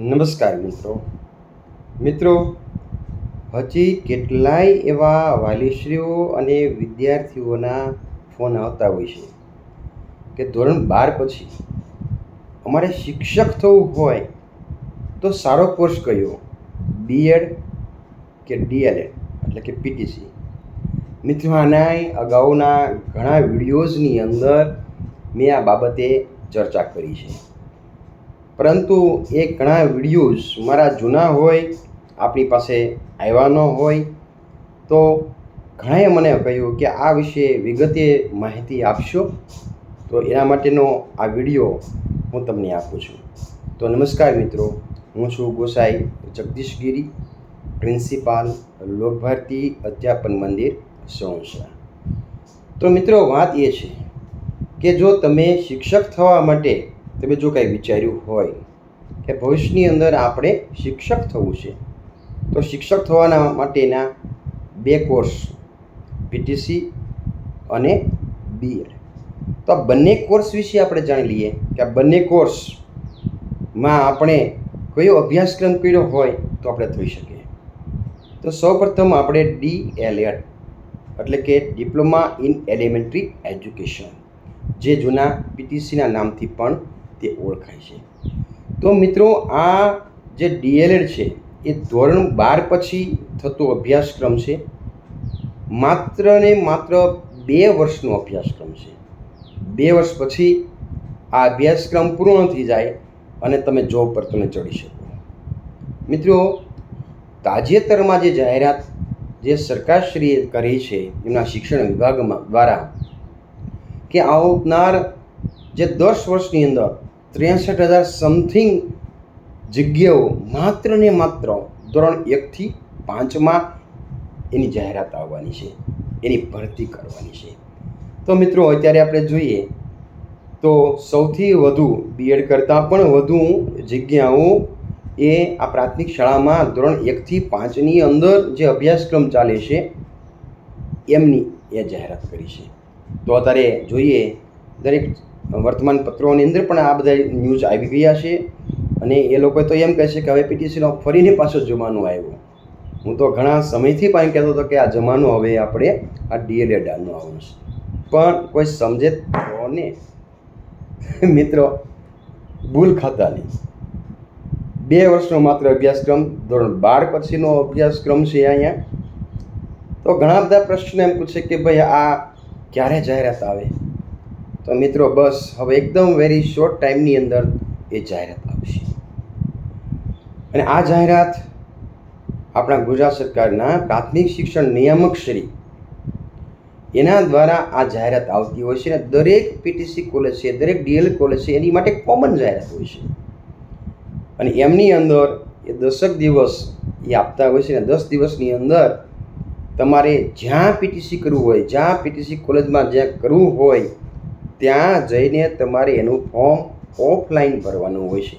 નમસ્કાર મિત્રો. મિત્રો, હજી કેટલાય એવા વાલીશ્રીઓ અને વિદ્યાર્થીઓના ફોન આવતા હોય છે કે ધોરણ બાર પછી અમારે શિક્ષક થવું હોય તો સારો કોર્સ કયો? બીએડ કે ડીએલએડ એટલે કે પીટીસી મિત્રો આના અગાઉના ઘણા વિડીયોઝની અંદર મેં આ બાબતે ચર્ચા કરી છે. પરંતુ એ ઘણા વિડીયોઝ મારા જૂના હોય, આપણી પાસે આવ્યા ન હોય, તો ઘણાએ મને કહ્યું કે આ વિશે વિગતે માહિતી આપશો? તો એના માટેનો આ વીડિયો હું તમને આપું છું. તો નમસ્કાર મિત્રો, હું છું ગોસાઈ જગદીશ ગીરી પ્રિન્સિપાલ લોકભારતી અધ્યાપન મંદિર સોંસરા તો મિત્રો વાત એ છે કે જો તમે શિક્ષક થવા માટે તમે જો કાંઈ વિચાર્યું હોય કે ભવિષ્યની અંદર આપણે શિક્ષક થવું છે, તો શિક્ષક થવાના માટેના બે કોર્સ, પીટીસી અને બીએડ. તો આ બંને કોર્સ વિશે આપણે જાણી લઈએ કે આ બંને કોર્સમાં આપણે કયો અભ્યાસક્રમ કર્યો હોય તો આપણે થઈ શકીએ તો સૌપ્રથમ આપણે ડી એલએડ એટલે કે ડિપ્લોમા ઇન એલિમેન્ટરી એજ્યુકેશન, જે જૂના પીટીસીના નામથી પણ તે ઓળખાય છે. તો મિત્રો, આ જે ડીએલએડ છે, એ ધોરણ બાર પછી થતો અભ્યાસક્રમ છે. માત્ર ને માત્ર બે વર્ષનો અભ્યાસક્રમ છે. બે વર્ષ પછી આ અભ્યાસક્રમ પૂર્ણ થઈ જાય અને તમે જોબ પર તમે ચડી શકો. મિત્રો, તાજેતરમાં જે જાહેરાત જે સરકારશ્રીએ કરી છે, એમના શિક્ષણ વિભાગમાં દ્વારા, કે આવનાર જે દસ વર્ષની અંદર ત્રેસઠ હજાર સમથિંગ જગ્યાઓ માત્ર ને માત્ર ધોરણ એકથી પાંચમાં એની જાહેરાત આવવાની છે. એની ભરતી કરવાની છે. તો મિત્રો, અત્યારે આપણે જોઈએ તો સૌથી વધુ બીએડ કરતાં પણ વધુ જગ્યાઓ એ આ પ્રાથમિક શાળામાં ધોરણ એકથી પાંચની અંદર જે અભ્યાસક્રમ ચાલે છે, એમની એ જાહેરાત કરી છે. તો અત્યારે જોઈએ દરેક વર્તમાન પત્રોની અંદર પણ આ બધા ન્યૂઝ આવી ગયા છે. અને એ લોકો તો એમ કહે છે કે હવે પીટીસીનો ફરીને પાછો જમાનો આવ્યો. હું તો ઘણા સમયથી પણ કહેતો હતો કે આ જમાનો હવે આપણે આ ડીએલએડનો આવવાનું છે. પણ કોઈ સમજે તો ને. મિત્રો, ભૂલ ખાતાની. બે વર્ષનો માત્ર અભ્યાસક્રમ, ધોરણ બાર પછીનો અભ્યાસક્રમ છે અહીંયા. તો ઘણા બધા પ્રશ્નો એમ પૂછે કે ભાઈ આ ક્યારે જાહેરાત આવે? તો મિત્રો, બસ હવે એકદમ વેરી શોર્ટ ટાઈમની અંદર એ જાહેરાત આવશે. અને આ જાહેરાત આપણા ગુજરાત સરકારના પ્રાથમિક શિક્ષણ નિયામક શ્રી એના દ્વારા આ જાહેરાત આવતી હોય છે અને દરેક પીટીસી કોલેજ છે, દરેક ડીએલ કોલેજ છે, એની માટે કોમન જાહેરાત હોય છે. અને એમની અંદર એ દસક દિવસ એ આપતા હોય છે અને દસ દિવસની અંદર તમારે જ્યાં પીટીસી કરવું હોય, જ્યાં પીટીસી કોલેજમાં જ્યાં કરવું હોય ત્યાં જઈને તમારે એનું ફોર્મ ઓફલાઈન ભરવાનું હોય છે.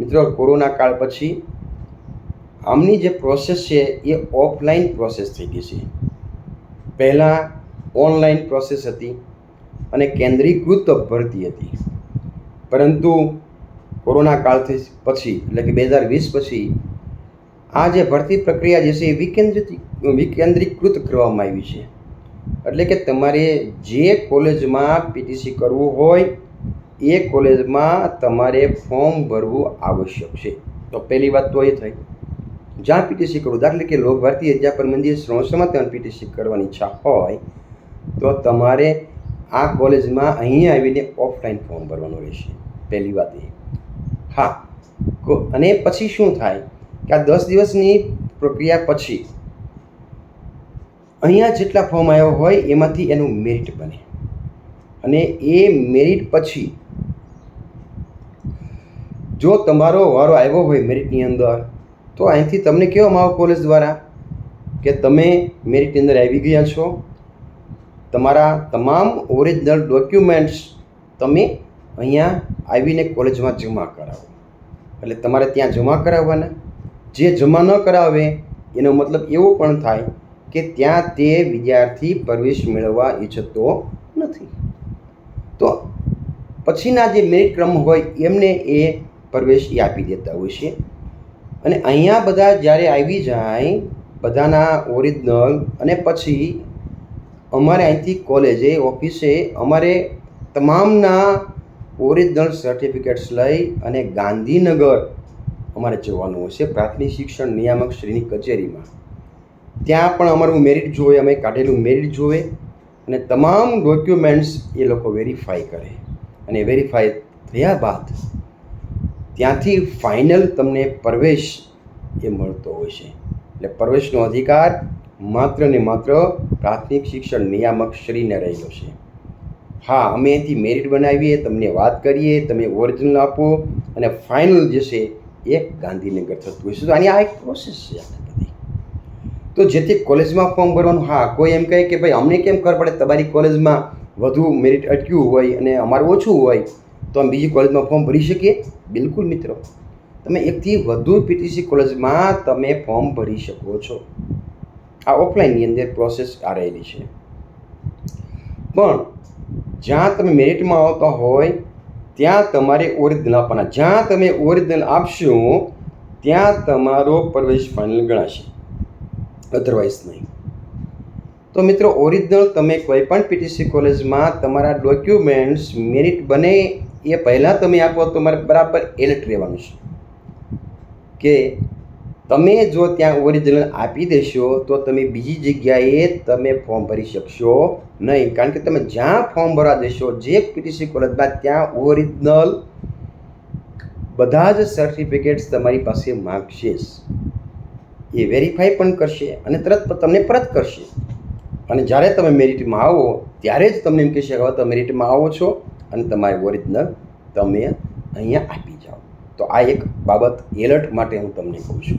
મિત્રો, કોરોના કાળ પછી આમની જે પ્રોસેસ છે, એ ઓફલાઈન પ્રોસેસ થઈ ગઈ છે. પહેલાં ઓનલાઈન પ્રોસેસ હતી અને કેન્દ્રીકૃત ભરતી હતી. પરંતુ કોરોના કાળથી પછી, એટલે કે બે હજાર વીસ પછી, આ જે ભરતી પ્રક્રિયા જે છે, એ વિકેન્દ્રિત, વિકેન્દ્રીકૃત કરવામાં આવી છે. એટલે કે તમારે જે કોલેજમાં પીટીસી કરવું હોય, એ કોલેજમાં તમારે ફોર્મ ભરવું આવશ્યક છે. તો પહેલી વાત તો એ થઈ. જ્યાં પીટીસી કરવું દાખલે કે લોક ભારતીય અધ્યાપન મંદિર શ્રોસમાં તમે પીટીસી કરવાની ઈચ્છા હોય, તો તમારે આ કોલેજમાં અહીં આવીને ઓફલાઈન ફોર્મ ભરવાનું રહેશે. પહેલી વાત એ. હા. અને પછી શું થાય? કે આ દસ દિવસની પ્રક્રિયા પછી અહીંયા જેટલા ફોર્મ આવ્યો હોય, એમાંથી એનું મેરિટ બને. અને એ મેરિટ પછી જો તમારો વારો આવ્યો હોય મેરિટની અંદર, તો અહીંથી તમને કહેવામાં આવે કોલેજ દ્વારા? કે તમે મેરિટની અંદર આવી ગયા છો. તમારા તમામ ઓરિજિનલ ડોક્યુમેન્ટ્સ તમે અહીંયા આવીને કોલેજમાં જમા કરાવો. એટલે તમારે ત્યાં જમા કરાવવાના. જે જમા ન કરાવે, એનો મતલબ એવો પણ થાય કે ત્યાં તે વિદ્યાર્થી પ્રવેશ મેળવવા ઈચ્છતો નથી. તો પછીના જે મેરિટ ક્રમ હોય એમને એ પ્રવેશ આપી દેતા હોય છે. અને અહીંયા બધા જ્યારે આવી જાય, બધાના ઓરિજિનલ અને પછી અમારે અહીંથી કોલેજે, ઓફિસે અમારે તમામના ઓરિજિનલ સર્ટિફિકેટ્સ લઈ અને ગાંધીનગર અમારે જવાનું છે પ્રાથમિક શિક્ષણ નિયામક શ્રીની કચેરીમાં. ત્યાં પણ અમારું મેરિટ જોવે, અમે કાઢેલું મેરિટ જોવે અને તમામ ડોક્યુમેન્ટ્સ એ લોકો વેરીફાઈ કરે. અને વેરીફાઈ થયા બાદ ત્યાંથી ફાઇનલ તમને પ્રવેશ એ મળતો હોય છે. એટલે પ્રવેશનો અધિકાર માત્ર ને માત્ર પ્રાથમિક શિક્ષણ નિયામક શ્રીને રહેલો છે. હા, અમે એથી મેરિટ બનાવીએ, તમને વાત કરીએ, તમે ઓરિજિનલ આપો અને ફાઇનલ જે છે એ ગાંધીનગર થતું હોય છે. તો આની આ એક પ્રોસેસ છે. તો જેથી કોલેજમાં ફોર્મ ભરવાનું, હા, કોઈ એમ કહે કે ભાઈ, અમને કેમ ખબર પડે? તમારી કોલેજમાં વધુ મેરિટ અટક્યું હોય અને અમારું ઓછું હોય, તો અમે બીજી કોલેજમાં ફોર્મ ભરી શકીએ? બિલકુલ મિત્રો. તમે એકથી વધુ પીટીસી કોલેજમાં તમે ફોર્મ ભરી શકો છો. આ ઓફલાઈનની અંદર પ્રોસેસ આ રહેલી છે. પણ, જ્યાં તમે મેરિટમાં આવતા હોય, ત્યાં તમારે ઓરિજિનલ આપવાના. જ્યાં તમે ઓરિજિનલ આપશો, ત્યાં તમારો પ્રવેશ ફાઇનલ ગણાશે. અધરવાઇઝ નહીં. તો મિત્રો ઓરિજિનલ તમે કોઈ પણ પીટીસી કોલેજમાં તમારા ડોક્યુમેન્ટ્સ મેરિટ બને એ પહેલાં તમે આપો તો તમારે બરાબર એલર્ટ રહેવાનું છે. કે તમે જો ત્યાં ઓરિજિનલ આપી દેશો તો તમે બીજી જગ્યાએ તમે ફોર્મ ભરી શકશો નહીં. કારણ કે તમે જ્યાં ફોર્મ ભરવા દેશો, જે પીટીસી કોલેજમાં ત્યાં ઓરિજિનલ બધા જ સર્ટિફિકેટ્સ તમારી પાસે માગશે. એ વેરીફાઈ પણ કરશે અને તરત તમને પરત કરશે. અને જ્યારે તમે મેરિટમાં આવો, ત્યારે જ તમને એમ કહેશે હવે તમે મેરિટમાં આવો છો અને તમારી ઓરિજિનલ તમે અહીંયા આપી જાઓ. તો આ એક બાબત એલર્ટ માટે હું તમને કહું છું.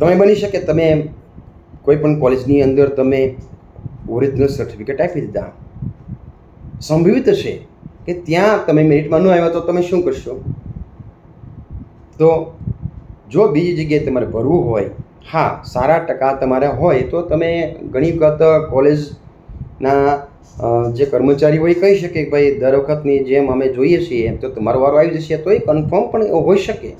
તમે બની શકે તમે કોઈ પણ કોલેજની અંદર તમે ઓરિજિનલ સર્ટિફિકેટ આપી દીધા. સંભવિત છે કે ત્યાં તમે મેરિટમાં ન આવ્યા તો તમે શું કરશો? તો જો બીજી જગ્યાએ તમારે ભરવું હોય, હા, સારા ટકા તમારા હોય, તો તમે ઘણી વખત કોલેજના જે કર્મચારી હોય કહી શકે કે ભાઈ, દર વખતની જેમ અમે જોઈએ છીએ, તો તમારો વારો આવી જશે તો એ કન્ફર્મ પણ હોઈ શકે,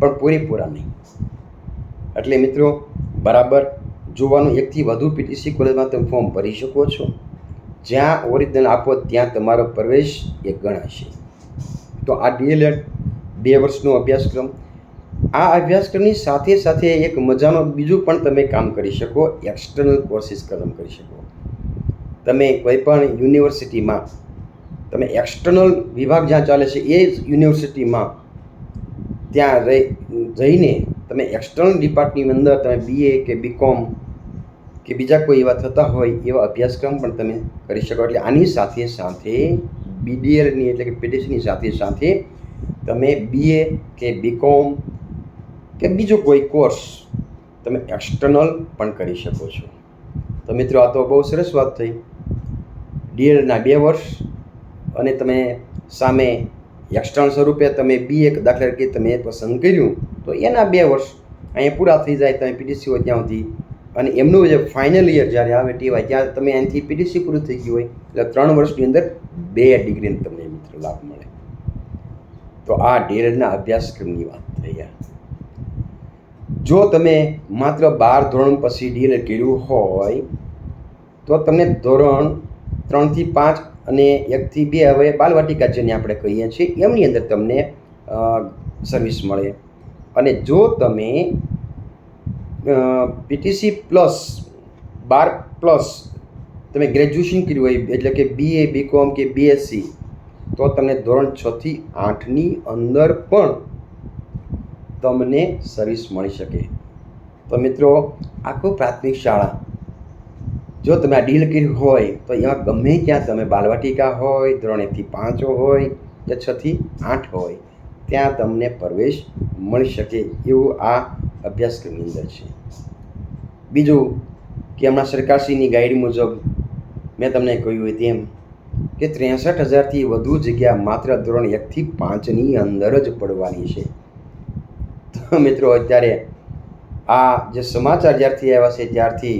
પણ પૂરેપૂરા નહીં. એટલે મિત્રો, બરાબર, જોવાનું એકથી વધુ પીટીસી કોલેજમાં તમે ફોર્મ ભરી શકો છો. જ્યાં ઓરિજિનલ આપો, ત્યાં તમારો પ્રવેશ એ ગણાશે. તો આ ડીએલએડ બે વર્ષનો અભ્યાસક્રમ આ અભ્યાસક્રમની સાથે સાથે એક મજાનો બીજું પણ તમે કામ કરી શકો એક્સટર્નલ કોર્સિસ કલમ કરી શકો. તમે કોઈ પણ યુનિવર્સિટીમાં, તમે એક્સટર્નલ વિભાગ જ્યાં ચાલે છે, એ યુનિવર્સિટીમાં ત્યાં જઈને તમે એક્સટર્નલ ડિપાર્ટની અંદર તમે બીએ કે બીકોમ કે બીજા કોઈ એવા થતા હોય, એવા અભ્યાસક્રમ પણ તમે કરી શકો. એટલે આની સાથે સાથે બીડીએલની એટલે કે પીટીસીની સાથે સાથે તમે બીએ કે બીકોમ કે બીજો કોઈ કોર્સ તમે એક્સટર્નલ પણ કરી શકો છો. તો મિત્રો, આ તો બહુ સરસ વાત થઈ. ડીએલના બે વર્ષ અને તમે સામે એક્સટર્નલ સ્વરૂપે તમે બી એક દાખલા તરીકે તમે પસંદ કર્યું, તો એના બે વર્ષ અહીંયા પૂરા થઈ જાય, તમે પીટીસી હોય ત્યાં સુધી. અને એમનું જે ફાઇનલ યર જ્યારે આવે ટીવાય ત્યાં તમે અહીંથી પીટીસી પૂરું થઈ ગયું હોય, એટલે ત્રણ વર્ષની અંદર બે ડિગ્રીનો તમને મિત્રો લાભ મળે. તો આ ડીએલના અભ્યાસક્રમની વાત થઈ આ. જો તમે માત્ર બાર ધોરણ પછી ડીએલએડ કર્યું હોય, તો તમને ધોરણ ત્રણથી પાંચ અને એકથી બે હવે બાલવાટિકા જેને આપણે કહીએ છીએ, એમની અંદર તમને સર્વિસ મળે. અને જો તમે પીટીસી પ્લસ બાર પ્લસ તમે ગ્રેજ્યુએશન કર્યું હોય, એટલે કે બીએ બીકોમ કે બીએસસી તો તમને ધોરણ છથી આઠની અંદર પણ તમને સર્વિસ મળી શકે. તો મિત્રો, આખું પ્રાથમિક શાળા, જો તમે આ ડીલ કર્યું હોય, તો એમાં ગમે ત્યાં તમે બાલવાટિકા હોય ધોરણ એકથી પાંચ હોય, કે છથી આઠ હોય, ત્યાં તમને પ્રવેશ મળી શકે એવું આ અભ્યાસક્રમની અંદર છે. બીજું કે હમણાં સરકારશ્રીની ગાઈડ મુજબ મેં તમને કહ્યું હોય તેમ કે ત્રેસઠ હજારથી વધુ જગ્યા માત્ર ધોરણ એકથી પાંચની અંદર જ પડવાની છે. તો મિત્રો, અત્યારે આ જે સમાચાર જ્યારથી આવ્યા છે, ત્યારથી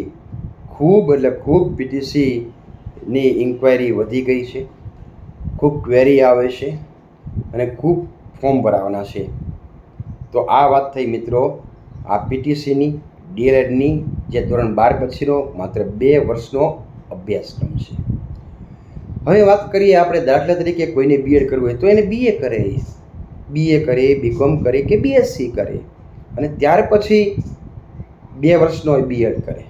ખૂબ એટલે ખૂબ પીટીસીની ઇન્ક્વાયરી વધી ગઈ છે. ખૂબ ક્વેરી આવે છે અને ખૂબ ફોર્મ ભરાવાના છે. તો આ વાત થઈ મિત્રો, આ પીટીસીની ડીએલએડની જે ધોરણ બાર પછીનો માત્ર બે વર્ષનો અભ્યાસક્રમ છે. હવે વાત કરીએ આપણે દાખલા તરીકે કોઈને બીએડ કરવું હોય તો એને બીએ કરે. બીએ કરે બીકોમ કરે કે બીએસસી કરે. અને ત્યાર પછી બે વર્ષનો બીએડ કરે.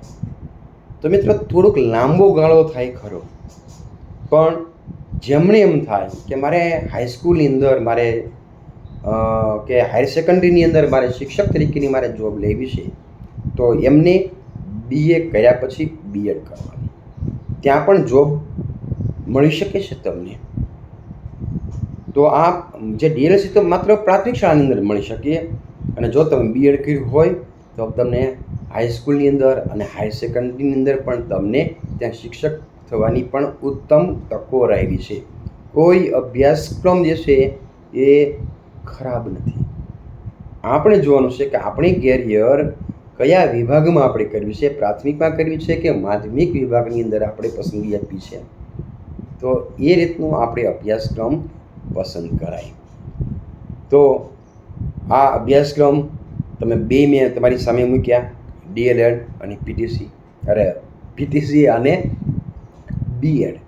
તો મિત્રો થોડુંક લાંબો ગાળો થાય ખરો. પણ જેમણે એમ થાય કે મારે હાઈસ્કૂલની અંદર મારે કે હાયર સેકન્ડરીની અંદર મારે શિક્ષક તરીકેની મારે જોબ લેવી છે, તો એમને બીએ કર્યા પછી બીએડ કરવાની. ત્યાં પણ જોબ મળી શકે છે તમને? તો આ જે ડીએલસી તો માત્ર પ્રાથમિક શાળાની અંદર મળી શકીએ અને જો તમે બીએડ કર્યું હોય, તો તમને હાઈસ્કૂલની અંદર અને હાયર સેકન્ડરીની અંદર પણ તમને ત્યાં શિક્ષક થવાની પણ ઉત્તમ તકો રહેલી છે. કોઈ અભ્યાસક્રમ જે છે એ ખરાબ નથી. આપણે જોવાનું છે કે આપણી કેરિયર કયા વિભાગમાં આપણે કરવી છે? પ્રાથમિકમાં કરવી છે કે માધ્યમિક વિભાગની અંદર આપણે પસંદગી આપી છે? તો એ રીતનું આપણે અભ્યાસક્રમ પસંદ કરાય. તો આ અભ્યાસક્રમ તમે બે મેં તમારી સામે મૂક્યા ડીએલએડ અને પીટીસી અરે પીટીસી અને બીએડ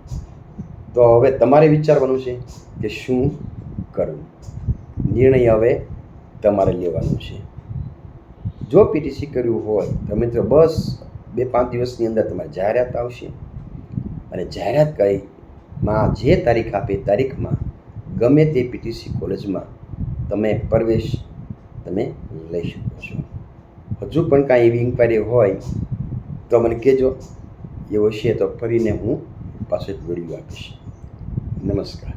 તો હવે તમારે વિચારવાનું છે કે શું કરવું? નિર્ણય હવે તમારે લેવાનો છે. જો પીટીસી કર્યું હોય, તો મિત્રો બસ બે પાંચ દિવસની અંદર તમારી જાહેરાત આવશે. અને જાહેરાત કરી, માં જે તારીખ આપે તારીખમાં ગમે તે પીટીસી કોલેજમાં તમે પ્રવેશ તમે લઈ શકો છો. હજુ પણ કાંઈ એવી ઇન્કવાયરી હોય તો મને કહેજો. એવું છે તો ફરીને હું પાછો વીડિયો આપીશ. નમસ્કાર.